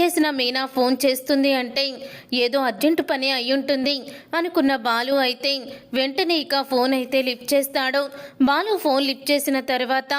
చేసిన మీనా ఫోన్ చేస్తుంది అంటే ఏదో అర్జెంటు పని అయ్యుంటుంది అనుకున్న బాలు అయితే వెంటనే ఇక ఫోన్ అయితే లిఫ్ట్ చేస్తాడు. బాలు ఫోన్ లిఫ్ట్ చేసిన తర్వాత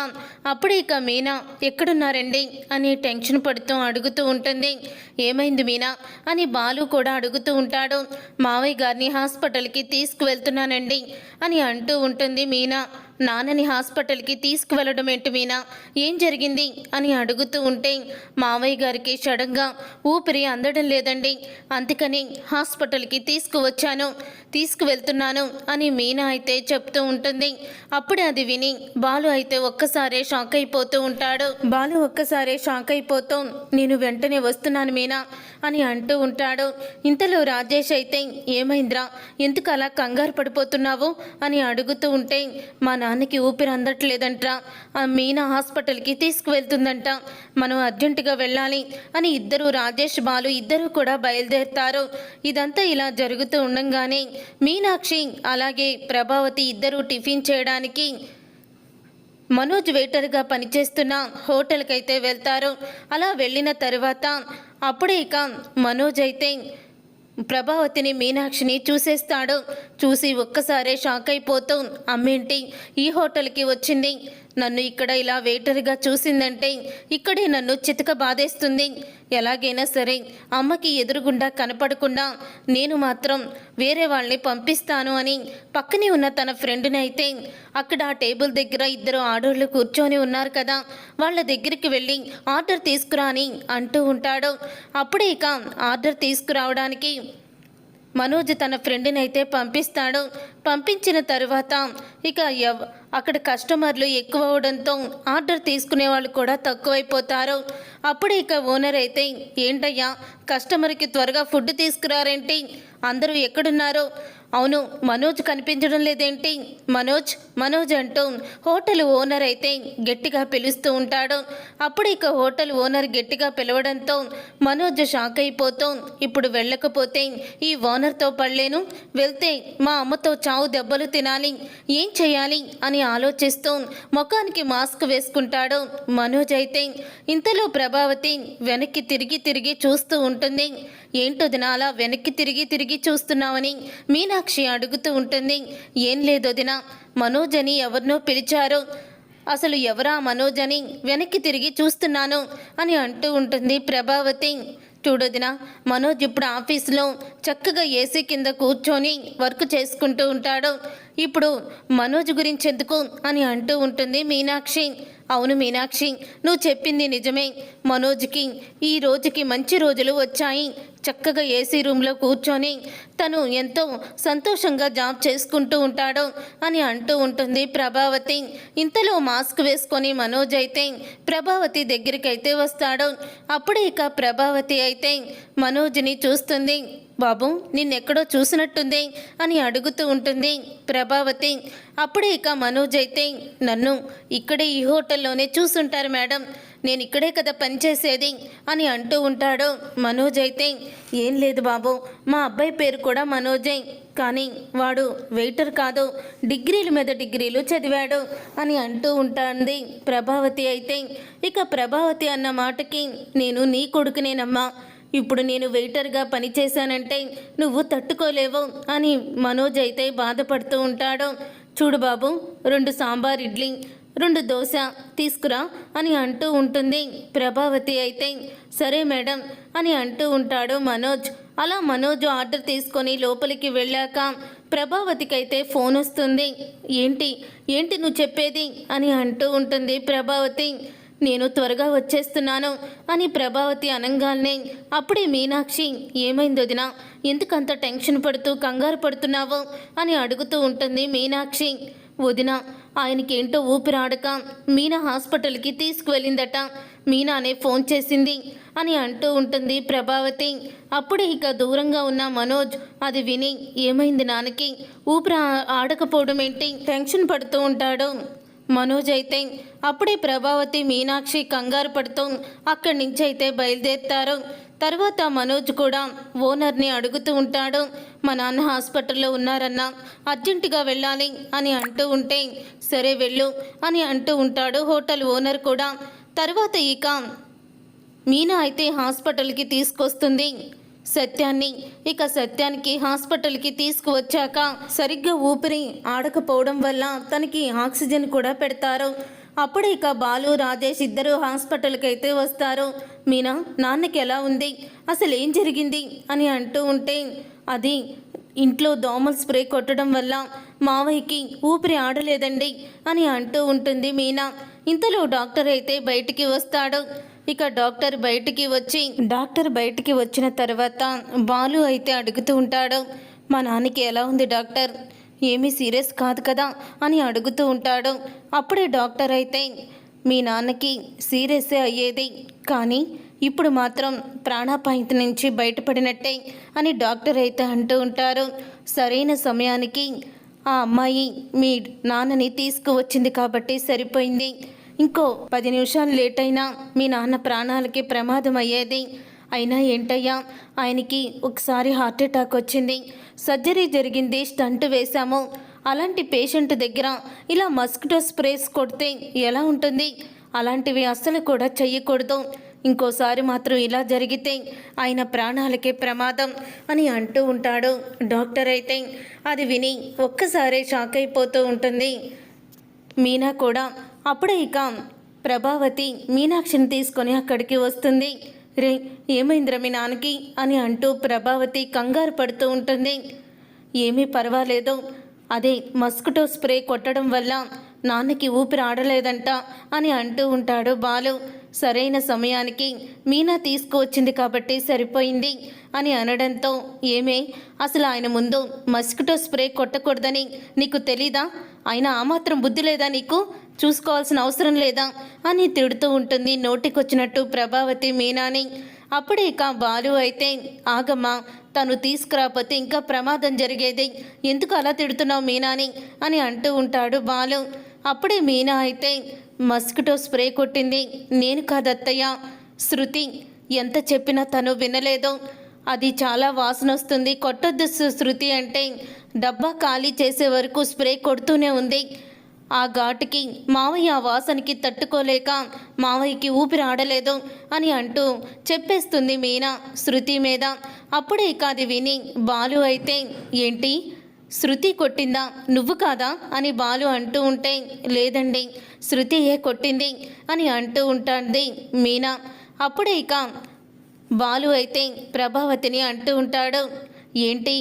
అప్పుడే ఇక మీనా ఎక్కడున్నారండి? అని టెన్షన్ పడుతూ అడుగుతూ ఉంటుంది. ఏమైంది మీనా? అని బాలు కూడా అడుగుతూ ఉంటాడు. మావయ్య గారిని హాస్పిటల్కి తీసుకువెళ్తున్నానండి అని అంటూ ఉంటుంది మీనా. నాన్నని హాస్పిటల్కి తీసుకువెళ్ళడం ఏంటి మీనా? ఏం జరిగింది? అని అడుగుతూ ఉంటే మావయ్య గారికి సడన్గా ఊపిరి అందడం లేదండి. అందుకని హాస్పిటల్కి తీసుకువచ్చాను తీసుకువెళ్తున్నాను అని మీనా అయితే చెప్తూ ఉంటుంది. అప్పుడే అది విని బాలు అయితే ఒక్కసారే షాక్ అయిపోతూ ఉంటాడు. బాలు ఒక్కసారే షాక్ అయిపోతూ నేను వెంటనే వస్తున్నాను మీనా అని అంటూ ఉంటాడు. ఇంతలో రాజేష్ అయితే ఏమైందిరా? ఎందుకు అలా కంగారు పడిపోతున్నావు? అని అడుగుతూ ఉంటే మా నాన్నకి ఊపిరి అందట్లేదంట ఆ మీనా హాస్పిటల్కి తీసుకువెళ్తుందంట. మనం అర్జెంటుగా వెళ్ళాలి అని ఇద్దరు రాజేష్ బాలు ఇద్దరు కూడా బయలుదేరుతారు. ఇదంతా ఇలా జరుగుతూ ఉండంగానే మీనాక్షి అలాగే ప్రభావతి ఇద్దరు టిఫిన్ చేయడానికి మనోజ్ వెయిటర్గా పనిచేస్తున్న హోటల్కి అయితే వెళ్తారు. అలా వెళ్ళిన తర్వాత అప్పుడే ఇక మనోజ్ అయితే ప్రభావతిని మీనాక్షిని చూసేస్తాడు. చూసి ఒక్కసారే షాక్ అయిపోతూ. అమ్మేంటి? ఈ హోటల్కి వచ్చింది. నన్ను ఇక్కడ ఇలా వెయిటర్గా చూసిందంటే ఇక్కడే నన్ను చితక బాధేస్తుంది. ఎలాగైనా సరే అమ్మకి ఎదురుగుండా కనపడకుండా నేను మాత్రం వేరే వాళ్ళని పంపిస్తాను అని పక్కనే ఉన్న తన ఫ్రెండ్ని అయితే అక్కడ ఆ టేబుల్ దగ్గర ఇద్దరు ఆడోళ్ళు కూర్చొని ఉన్నారు కదా వాళ్ళ దగ్గరికి వెళ్ళి ఆర్డర్ తీసుకురా అని అంటూ ఉంటాడు. అప్పుడే ఇక ఆర్డర్ తీసుకురావడానికి మనోజ్ తన ఫ్రెండ్ని అయితే పంపిస్తాడు. పంపించిన తర్వాత ఇక ఎవ్ అక్కడ కస్టమర్లు ఎక్కువ అవడంతో ఆర్డర్ తీసుకునే వాళ్ళు కూడా తక్కువైపోతారు. అప్పుడు ఇక ఓనర్ అయితే ఏంటయ్యా కస్టమర్కి త్వరగా ఫుడ్ తీసుకురారేంటి? అందరూ ఎక్కడున్నారో? అవును మనోజ్ కనిపించడం లేదేంటి? మనోజ్ మనోజ్ అంటూ హోటల్ ఓనర్ అయితే గట్టిగా పిలుస్తూ ఉంటాడు. అప్పుడు ఇక హోటల్ ఓనర్ గట్టిగా పిలవడంతో మనోజ్ షాక్ అయిపోతూ ఇప్పుడు వెళ్ళకపోతే ఈ ఓనర్తో పడలేను. వెళ్తే మా అమ్మతో చా చావు దెబ్బలు తినాలి ఏం చేయాలి అని ఆలోచిస్తూ ముఖానికి మాస్క్ వేసుకుంటాడు మనోజ్ అయితే. ఇంతలో ప్రభావతి వెనక్కి తిరిగి తిరిగి చూస్తూ ఉంటుంది. ఏంటో దినాల వెనక్కి తిరిగి తిరిగి చూస్తున్నావని మీనాక్షి అడుగుతూ ఉంటుంది. ఏం లేదు దిన మనోజ్ అని ఎవరినో పిలిచారు. అసలు ఎవరా మనోజ్ అని వెనక్కి తిరిగి చూస్తున్నాను అని అంటూ ఉంటుంది ప్రభావతి. చూడొదినా. మనోజ్ ఇప్పుడు ఆఫీస్లో చక్కగా ఏసీ కింద కూర్చొని వర్క్ చేసుకుంటూ ఉంటాడు. ఇప్పుడు మనోజ్ గురించి ఎందుకు అని అంటూ ఉంటుంది మీనాక్షి. అవును మీనాక్షి నువ్వు చెప్పింది నిజమే. మనోజ్కి ఈ రోజుకి మంచి రోజులు వచ్చాయి. చక్కగా ఏసీ రూమ్లో కూర్చొని తను ఎంతో సంతోషంగా జాబ్ చేసుకుంటూ ఉంటాడు అని అంటూ ఉంటుంది ప్రభావతి. ఇంతలో మాస్క్ వేసుకొని మనోజ్ అయితే ప్రభావతి దగ్గరికి అయితే వస్తాడు. అప్పుడే ఇక ప్రభావతి అయితే మనోజ్ని చూస్తుంది. బాబు నిన్నెక్కడో చూసినట్టుంది అని అడుగుతూ ఉంటుంది ప్రభావతి. అప్పుడే ఇక మనోజ్ అయితే నన్ను ఇక్కడే ఈ హోటల్లోనే చూసుంటారు మేడం. నేను ఇక్కడే కదా పనిచేసేది అని అంటూ ఉంటాడు మనోజ్ అయితే. ఏం లేదు బాబు మా అబ్బాయి పేరు కూడా మనోజే కానీ వాడు వెయిటర్ కాదు డిగ్రీల మీద డిగ్రీలు చదివాడు అని అంటూ ఉంటుంది ప్రభావతి అయితే. ఇక ప్రభావతి అన్న మాటకి నేను నీ కొడుకునేనమ్మా ఇప్పుడు నేను వెయిటర్గా పనిచేశానంటే నువ్వు తట్టుకోలేవు అని మనోజ్ అయితే బాధపడుతూ ఉంటాడు. చూడు బాబు రెండు సాంబార్ ఇడ్లీ రెండు దోశ తీసుకురా అని అంటూ ఉంటుంది. ప్రభావతి అయితే సరే మేడం అని అంటూ ఉంటాడు మనోజ్. అలా మనోజ్ ఆర్డర్ తీసుకొని లోపలికి వెళ్ళాక ప్రభావతికి అయితే ఫోన్ వస్తుంది. ఏంటి? ఏంటి నువ్వు చెప్పేది? అని అంటూ ఉంటుంది ప్రభావతి. నేను త్వరగా వచ్చేస్తున్నాను అని ప్రభావతి అనంగానే అప్పుడే మీనాక్షి ఏమైంది వదిన? ఎందుకంత టెన్షన్ పడుతూ కంగారు పడుతున్నావు? అని అడుగుతూ ఉంటుంది మీనాక్షి. వదిన ఆయనకేంటో ఊపిరాడక. మీనా హాస్పిటల్కి తీసుకువెళ్ళిందట. మీనానే ఫోన్ చేసింది అని అంటూ ఉంటుంది ప్రభావతి. అప్పుడే ఇక దూరంగా ఉన్న మనోజ్ అది విని ఏమైంది నాన్నకి? ఊపిరి ఆడకపోవడం ఏంటి? టెన్షన్ పడుతూ ఉంటాడు. మనోజ్ అయితే అప్పుడే ప్రభావతి మీనాక్షి కంగారు పడుతూ అక్కడి నుంచి అయితే బయలుదేరుతారు. తర్వాత మనోజ్ కూడా ఓనర్ని అడుగుతూ ఉంటాడు మా నాన్న హాస్పిటల్లో ఉన్నారన్నా అర్జెంటుగా వెళ్ళాలి అని అంటూ ఉంటే సరే వెళ్ళు అని అంటూ ఉంటాడు హోటల్ ఓనర్ కూడా. తర్వాత ఇక మీనా అయితే హాస్పిటల్కి తీసుకొస్తుంది సత్యాన్ని. ఇక సత్యానికి హాస్పిటల్కి తీసుకువచ్చాక సరిగ్గా ఊపిరి ఆడకపోవడం వల్ల తనకి ఆక్సిజన్ కూడా పెడతారు. అప్పుడు ఇక బాలు రాజేష్ ఇద్దరు హాస్పిటల్కి అయితే వస్తారు. మీనా నాన్నకి ఎలా ఉంది? అసలు ఏం జరిగింది? అని అంటూ ఉంటే అది ఇంట్లో దోమల స్ప్రే కొట్టడం వల్ల మావయ్యకి ఊపిరి ఆడలేదండి అని అంటూ ఉంటుంది మీనా. ఇంతలో డాక్టర్ అయితే బయటికి వస్తాడు. ఇక డాక్టర్ బయటికి వచ్చి డాక్టర్ బయటికి వచ్చిన తర్వాత బాలు అయితే అడుగుతూ ఉంటాడు మా నాన్నకి ఎలా ఉంది డాక్టర్? ఏమీ సీరియస్ కాదు కదా అని అడుగుతూ ఉంటాడు. అప్పుడే డాక్టర్ అయితే మీ నాన్నకి సీరియసే అయ్యేది. కానీ ఇప్పుడు మాత్రం ప్రాణాపాయిత నుంచి బయటపడినట్టే అని డాక్టర్ అయితే అంటూ ఉంటారు. సరైన సమయానికి ఆ అమ్మాయి మీ నాన్నని తీసుకువచ్చింది కాబట్టి సరిపోయింది. ఇంకో పది నిమిషాలు లేట్ అయినా మీ నాన్న ప్రాణాలకి ప్రమాదం అయ్యేది అయినా ఏంటయ్యా? ఆయనకి ఒకసారి హార్ట్ అటాక్ వచ్చింది. సర్జరీ జరిగింది స్టంట్ వేశాము. అలాంటి పేషెంట్ దగ్గర ఇలా మస్కిటో స్ప్రేస్ కొడితే ఎలా ఉంటుంది? అలాంటివి అస్సలు కూడా చెయ్యకూడదు. ఇంకోసారి మాత్రం ఇలా జరిగితే ఆయన ప్రాణాలకే ప్రమాదం అని అంటూ ఉంటాడు డాక్టర్ అయితే. అది విని ఒక్కసారే షాక్ అయిపోతూ ఉంటుంది. మీనా కూడా అప్పుడే ఇక ప్రభావతి మీనాక్షిని తీసుకొని అక్కడికి వస్తుంది. రే ఏమైందిరా మీ నాన్నకి? అని అంటూ ప్రభావతి కంగారు పడుతూ ఉంటుంది. ఏమీ పర్వాలేదు. అదే మస్కిటో స్ప్రే కొట్టడం వల్ల నాన్నకి ఊపిరి ఆడలేదంట అని అంటూ ఉంటాడు బాలు. సరైన సమయానికి మీనా తీసుకువచ్చింది కాబట్టి సరిపోయింది అని అనడంతో ఏమే అసలు ఆయన ముందు మస్కిటో స్ప్రే కొట్టకూడదని నీకు తెలీదా? ఆయన ఆ మాత్రం బుద్ధి లేదా నీకు? చూసుకోవాల్సిన అవసరం లేదా అని తిడుతూ ఉంటుంది. నోటికొచ్చినట్టు ప్రభావతి మీనాని. అప్పుడే ఇక బాలు అయితే ఆగమ్మా తను తీసుకురాకపోతే ఇంకా ప్రమాదం జరిగేది. ఎందుకు అలా తిడుతున్నావు మీనాని? అని అంటూ ఉంటాడు బాలు. అప్పుడే మీనా అయితే మస్కిటో స్ప్రే కొట్టింది. నేను కాదత్తయ్య. శృతి ఎంత చెప్పినా తను వినలేదు. అది చాలా వాసన వస్తుంది. కొట్టొద్దు శృతి అంటే డబ్బా ఖాళీ చేసే వరకు స్ప్రే కొడుతూనే ఉంది. ఆ ఘాటుకి మావయ్య ఆ వాసనకి తట్టుకోలేక మావయ్యకి ఊపిరి ఆడలేదు అని అంటూ చెప్పేస్తుంది మీనా శృతి మీద. అప్పుడే ఇక అది విని బాలు అయితే ఏంటి? శృతి కొట్టిందా? నువ్వు కాదా? అని బాలు అంటూ ఉంటే లేదండి శృతియే కొట్టింది అని అంటూ ఉంటుంది మీనా. అప్పుడే ఇక బాలు అయితే ప్రభావతిని అంటూ ఉంటాడు ఏంటి?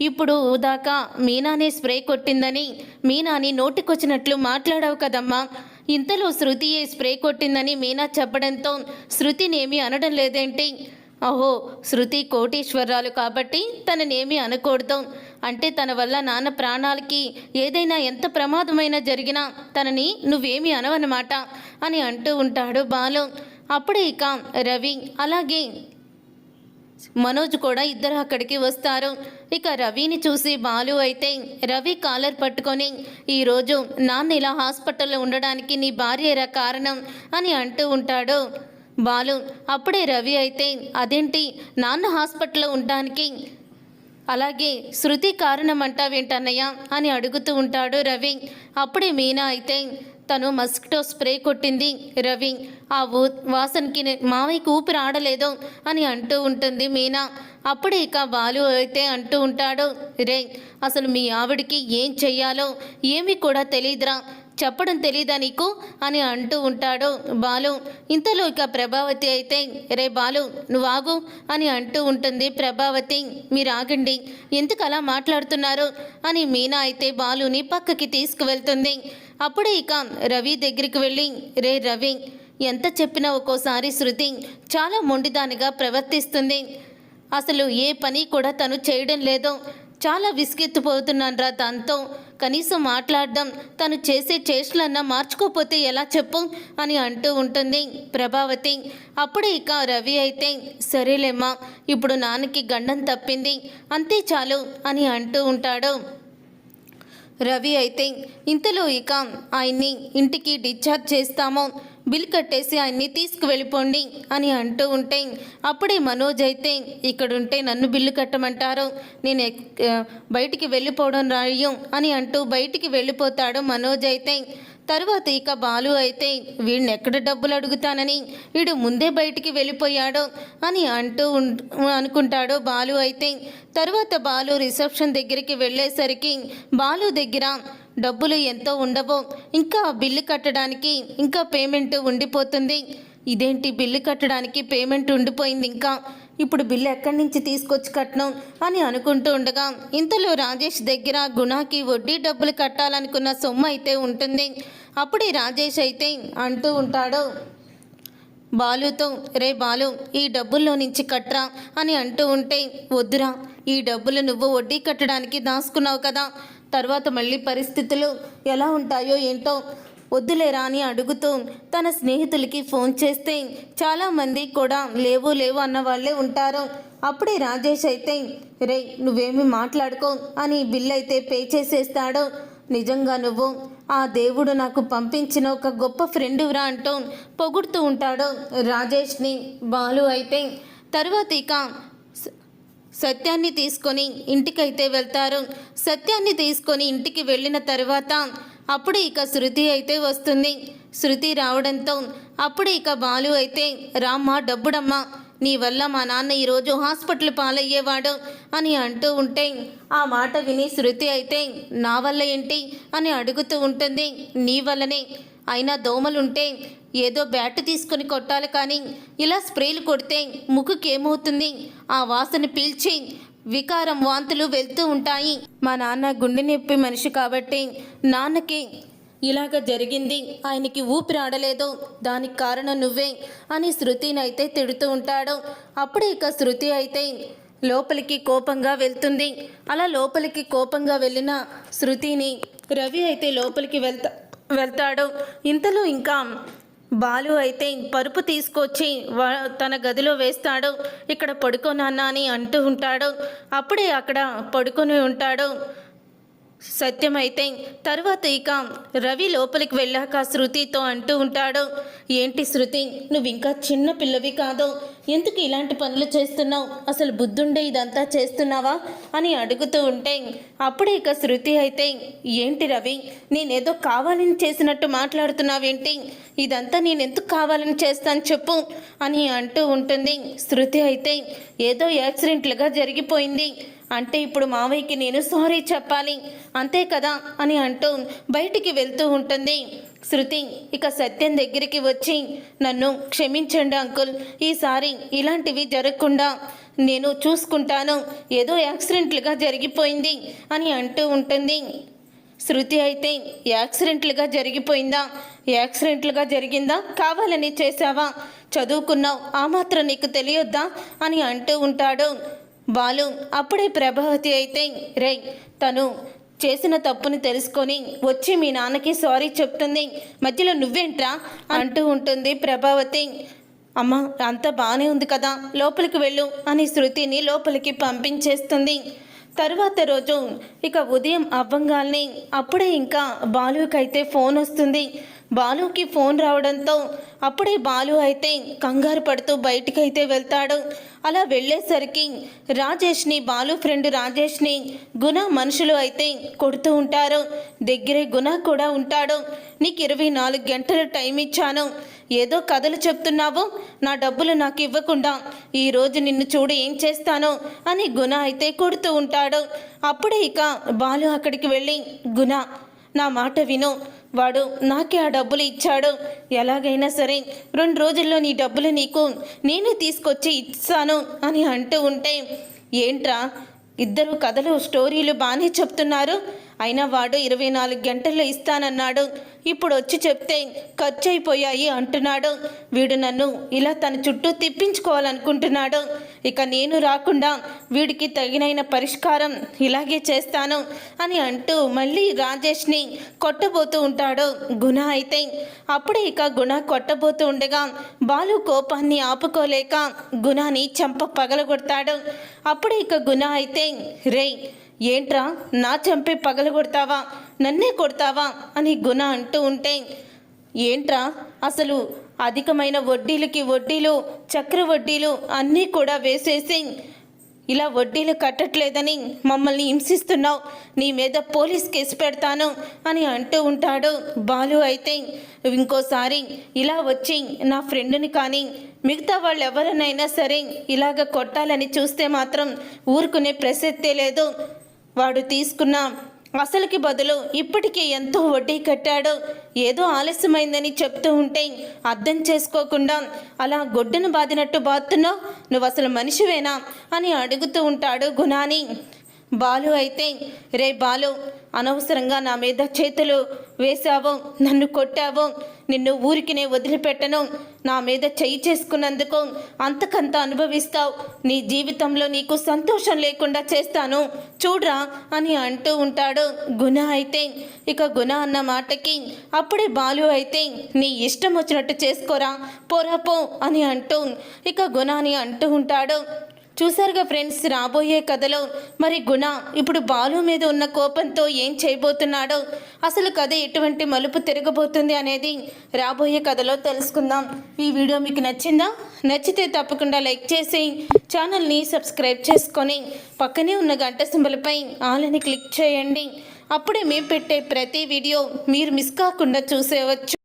ఇప్పుడు దాకా మీనానే స్ప్రే కొట్టిందని మీనాని నోటికొచ్చినట్లు మాట్లాడావు కదమ్మా. ఇంతలో శృతియే స్ప్రే కొట్టిందని మీనా చెప్పడంతో శృతినేమి అనడం లేదేంటి? అహో శృతి కోటీశ్వరాలు కాబట్టి తననేమి అనకూడదు. అంటే తన వల్ల నాన్న ప్రాణాలకి ఏదైనా ఎంత ప్రమాదమైనా జరిగినా తనని నువ్వేమీ అనవన్నమాట అని అంటూ ఉంటాడు బాలు. అప్పుడే ఇక రవి అలాగే మనోజ్ కూడా ఇద్దరు అక్కడికి వస్తారు. ఇక రవిని చూసి బాలు అయితే రవి కాలర్ పట్టుకొని ఈరోజు నాన్న ఇలా హాస్పిటల్లో ఉండడానికి నీ భార్యరా కారణం అని అంటూ ఉంటాడు. బాలు అప్పుడే రవి అయితే అదేంటి? నాన్న హాస్పిటల్లో ఉండడానికి అలాగే శృతి కారణం అంటావేంటన్నయ్య? అని అడుగుతూ ఉంటాడు రవి. అప్పుడే మీనా అయితే తను మస్కిటో స్ప్రే కొట్టింది. రవి ఆ ఊ వాసనకి నే- ఊపిరి ఆడలేదు అని అంటూ ఉంటుంది మీనా. అప్పుడే ఇక బాలు అయితే అంటూ ఉంటాడు రే అసలు మీ ఆవిడికి ఏం చెయ్యాలో ఏమీ కూడా తెలియదురా చెప్పడం తెలీదా నీకు? అని అంటూ ఉంటాడు బాలు. ఇంతలో ఇక ప్రభావతి అయితే రే బాలు నువ్వు అని అంటూ ఉంటుంది ప్రభావతి. మీరు ఆగండి ఎందుకు అలా మాట్లాడుతున్నారు? అని మీనా అయితే బాలుని పక్కకి తీసుకువెళ్తుంది. అప్పుడే ఇక రవి దగ్గరికి వెళ్ళి రే రవి ఎంత చెప్పినా ఒక్కోసారి శృతి చాలా మొండిదానిగా ప్రవర్తిస్తుంది. అసలు ఏ పని కూడా తను చేయడం లేదు. చాలా విసుగెత్తిపోతున్నాను రా దాంతో. కనీసం మాట్లాడడం తను చేసే చేష్టలన్నా మార్చుకోపోతే ఎలా చెప్పు అని అంటూ ఉంటుంది ప్రభావతి. అప్పుడే ఇక రవి అయితే సరేలేమ్మా ఇప్పుడు నాన్నకి గండం తప్పింది. అంతే చాలు అని అంటూ ఉంటాడు. రవి అయితే ఇంతలో ఇక ఆయన్ని ఇంటికి డిశ్చార్జ్ చేస్తాము. బిల్ కట్టేసి ఆయన్ని తీసుకువెళ్ళిపోండి అని అంటూ ఉంటే అప్పుడే మనోజ్ అయితే ఇక్కడుంటే నన్ను బిల్లు కట్టమంటారు. నేను బయటికి వెళ్ళిపోవడం రాయం అని అంటూ బయటికి వెళ్ళిపోతాడు మనోజ్ అయితే. తర్వాత ఇక బాలు అయితే వీడిని ఎక్కడ డబ్బులు అడుగుతానని వీడు ముందే బయటికి వెళ్ళిపోయాడో అని అంటూ ఉం- బాలు అయితే. తర్వాత బాలు రిసెప్షన్ దగ్గరికి వెళ్ళేసరికి బాలు దగ్గర డబ్బులు ఎంతో ఉండవో ఇంకా బిల్లు కట్టడానికి ఇంకా పేమెంట్ ఉండిపోతుంది. ఇదేంటి బిల్లు కట్టడానికి పేమెంట్ ఉండిపోయింది ఇంకా? ఇప్పుడు బిల్లు ఎక్కడి నుంచి తీసుకొచ్చి కట్టను అని అనుకుంటూ ఉండగా ఇంతలో రాజేష్ దగ్గర గుణాకి వడ్డీ డబ్బులు కట్టాలనుకున్న సొమ్ము అయితే ఉంటుంది. అప్పుడే రాజేష్ అయితే అంటూ ఉంటాడు బాలుతో రే బాలు ఈ డబ్బుల్లో నుంచి కట్రా అని అంటూ ఉంటే వద్దురా ఈ డబ్బులు నువ్వు వడ్డీ కట్టడానికి దాచుకున్నావు కదా తర్వాత మళ్ళీ పరిస్థితులు ఎలా ఉంటాయో ఏంటో వద్దులేరా అని అడుగుతూ తన స్నేహితులకి ఫోన్ చేస్తే చాలామంది కూడా లేవు లేవు అన్న వాళ్ళే ఉంటారు. అప్పుడే రాజేష్ అయితే రే నువ్వేమి మాట్లాడుకో అని బిల్ అయితే పే చేసేస్తాడు. నిజంగా నువ్వు ఆ దేవుడు నాకు పంపించిన ఒక గొప్ప ఫ్రెండురా అంటూ పొగుడుతూ ఉంటాడు రాజేష్ని. బాలు అయితే తర్వాత ఇక సత్యాన్ని తీసుకొని ఇంటికైతే వెళ్తారు. సత్యాన్ని తీసుకొని ఇంటికి వెళ్ళిన తర్వాత అప్పుడు ఇక శృతి అయితే వస్తుంది. శృతి రావడంతో అప్పుడు ఇక బాలు అయితే రామ్మ డబ్బుడమ్మా నీ వల్ల మా నాన్న ఈరోజు హాస్పిటల్ పాలయ్యేవాడు అని అంటూ ఉంటే ఆ మాట విని శృతి అయితే నా వల్ల ఏంటి? అని అడుగుతూ ఉంటుంది. నీ వల్లనే. అయినా దోమలుంటే ఏదో బ్యాట్ తీసుకొని కొట్టాలి కానీ ఇలా స్ప్రేలు కొడితే ముక్కుకేమవుతుంది? ఆ వాసన పీల్చి వికారం వాంతులు వెళ్తూ ఉంటాయి. మా నాన్న గుండె నొప్పి మనిషి కాబట్టి నాన్నకి ఇలాగ జరిగింది. ఆయనకి ఊపిరి దానికి కారణం నువ్వే అని శృతిని అయితే తిడుతూ ఉంటాడు. అప్పుడే ఇక శృతి అయితే లోపలికి కోపంగా వెళ్తుంది. అలా లోపలికి కోపంగా వెళ్ళిన శృతిని రవి అయితే లోపలికి వెళ్తా వెళ్తాడు. ఇంతలో ఇంకా బాలు అయితే పరుపు తీసుకొచ్చి తన గదిలో వేస్తాడు. ఇక్కడ పడుకోనన్నా అని అంటూ ఉంటాడు. అప్పుడే అక్కడ పడుకొని ఉంటాడు. సత్యమైతే తర్వాత ఇక రవి లోపలికి వెళ్ళాక శృతితో అంటూ ఉంటాడు. ఏంటి శృతి? నువ్వు ఇంకా చిన్న పిల్లవి కాదు. ఎందుకు ఇలాంటి పనులు చేస్తున్నావు? అసలు బుద్ధుండే ఇదంతా చేస్తున్నావా? అని అడుగుతూ ఉంటే అప్పుడే ఇక శృతి అయితే ఏంటి రవి? నేనేదో కావాలని చేసినట్టు మాట్లాడుతున్నావేంటి? ఇదంతా నేను ఎందుకు కావాలని చేస్తాను చెప్పు అని అంటూ ఉంటుంది. శృతి అయితే ఏదో యాక్సిడెంట్లుగా జరిగిపోయింది. అంటే ఇప్పుడు మావయ్యకి నేను సారీ చెప్పాలి. అంతే కదా? అని అంటూ బయటికి వెళ్తూ ఉంటుంది. శృతి ఇక సత్యం దగ్గరికి వచ్చి నన్ను క్షమించండి అంకుల్ ఈసారి ఇలాంటివి జరగకుండా నేను చూసుకుంటాను. ఏదో యాక్సిడెంట్లుగా జరిగిపోయింది అని అంటూ ఉంటుంది. శృతి అయితే యాక్సిడెంట్లుగా జరిగిపోయిందా? యాక్సిడెంట్లుగా జరిగిందా? కావాలని చేశావా? చదువుకున్నావు ఆ మాత్రం నీకు తెలియొద్దా? అని అంటూ ఉంటాడు. బాలు అప్పుడే ప్రభావతి అయితే రే తను చేసిన తప్పుని తెలుసుకొని వచ్చి మీ నాన్నకి సారీ చెప్తుంది. మధ్యలో నువ్వేంట్రా? అంటూ ఉంటుంది ప్రభావతి. అమ్మ అంతా బాగానే ఉంది కదా లోపలికి వెళ్ళు అని శృతిని లోపలికి పంపించేస్తుంది. తరువాత రోజు ఇక ఉదయం అవ్వంగాల్ని అప్పుడే ఇంకా బాలుకైతే ఫోన్ వస్తుంది. బాలుకి ఫోన్ రావడంతో అప్పుడే బాలు అయితే కంగారు పడుతూ బయటికైతే వెళ్తాడు. అలా వెళ్ళేసరికి రాజేష్ని బాలు ఫ్రెండ్ రాజేష్ని గుణ మనుషులు అయితే కొడుతూ ఉంటారు. దగ్గరే గుణ కూడా ఉంటాడు. నీకు ఇరవై నాలుగు గంటలు టైం ఇచ్చాను. ఏదో కథలు చెప్తున్నావు. నా డబ్బులు నాకు ఇవ్వకుండా ఈరోజు నిన్ను చూడు ఏం చేస్తాను అని గుణ అయితే కొడుతూ ఉంటాడు. అప్పుడే ఇక బాలు అక్కడికి వెళ్ళి గుణ నా మాట విను. వాడు నాకే ఆ డబ్బులు ఇచ్చాడు. ఎలాగైనా సరే రెండు రోజుల్లో నీ డబ్బులు నీకు నేనే తీసుకొచ్చి ఇస్తాను అని అంటూ ఉంటే ఏంట్రా ఇద్దరు కథలు స్టోరీలు బాగానే చెప్తున్నారు. అయినా వాడు ఇరవై నాలుగు గంటల్లో ఇస్తానన్నాడు. ఇప్పుడు వచ్చి చెప్తే ఖర్చు అయిపోయాయి అంటున్నాడు. వీడు నన్ను ఇలా తన చుట్టూ తిప్పించుకోవాలనుకుంటున్నాడు. ఇక నేను రాకుండా వీడికి తగినైన పరిష్కారం ఇలాగే చేస్తాను అని అంటూ మళ్ళీ రాజేష్ని కొట్టబోతూ ఉంటాడు గుణ అయితే. అప్పుడే ఇక గుణ కొట్టబోతూ ఉండగా బాలు కోపాన్ని ఆపుకోలేక గుణాని చెంప పగలగొడతాడు. అప్పుడే ఇక గుణ అయితే రేయ్ ఏంట్రా? నా చంపే పగలు కొడతావా? నన్నే కొడతావా? అని గుణ అంటూ ఉంటే ఏంట్రా? అసలు అధికమైన వడ్డీలకి వడ్డీలు చక్ర వడ్డీలు అన్నీ కూడా వేసేసి ఇలా వడ్డీలు కట్టట్లేదని మమ్మల్ని హింసిస్తున్నావు. నీ మీద పోలీస్ కేసు పెడతాను అని అంటూ ఉంటాడు బాలు అయితే. ఇంకోసారి ఇలా వచ్చి నా ఫ్రెండ్ని కానీ మిగతా వాళ్ళు ఎవరినైనా సరే ఇలాగ కొట్టాలని చూస్తే మాత్రం ఊరుకునే ప్రసక్తే లేదు. వాడు తీసుకున్న అసలుకి బదులు ఇప్పటికే ఎంతో వడ్డీ కట్టాడు. ఏదో ఆలస్యమైందని చెప్తూ ఉంటే అర్థం చేసుకోకుండా అలా గొడ్డను బాదినట్టు బాతున్నావు నువ్వు అసలు మనిషివేనా? అని అడుగుతూ ఉంటాడు గుణాని. బాలు అయితే రే బాలు అనవసరంగా నా మీద చేతులు వేశావు నన్ను కొట్టావు నిన్ను ఊరికినే వదిలిపెట్టను. నా మీద చెయ్యి చేసుకున్నందుకు అంతకంత అనుభవిస్తావు. నీ జీవితంలో నీకు సంతోషం లేకుండా చేస్తాను. చూడ్రా అని అంటూ ఉంటాడు గుణ అయితే. ఇక గుణ అన్న మాటకి అప్పుడే బాలు అయితే నీ ఇష్టం వచ్చినట్టు చేసుకోరా పోరా పో అని అంటూ ఇక గుణ అని అంటూ ఉంటాడు. చూసారుగా ఫ్రెండ్స్ రాబోయే కథలో మరి గుణ ఇప్పుడు బాలు మీద ఉన్న కోపంతో ఏం చేయబోతున్నాడో అసలు కథ ఎటువంటి మలుపు తిరగబోతుంది అనేది రాబోయే కథలో తెలుసుకుందాం. ఈ వీడియో మీకు నచ్చిందా? నచ్చితే తప్పకుండా లైక్ చేసి ఛానల్ని సబ్స్క్రైబ్ చేసుకొని పక్కనే ఉన్న గంట సింబలపై ఆలని క్లిక్ చేయండి. అప్పుడే మేము పెట్టే ప్రతి వీడియో మీరు మిస్ కాకుండా చూసేవచ్చు.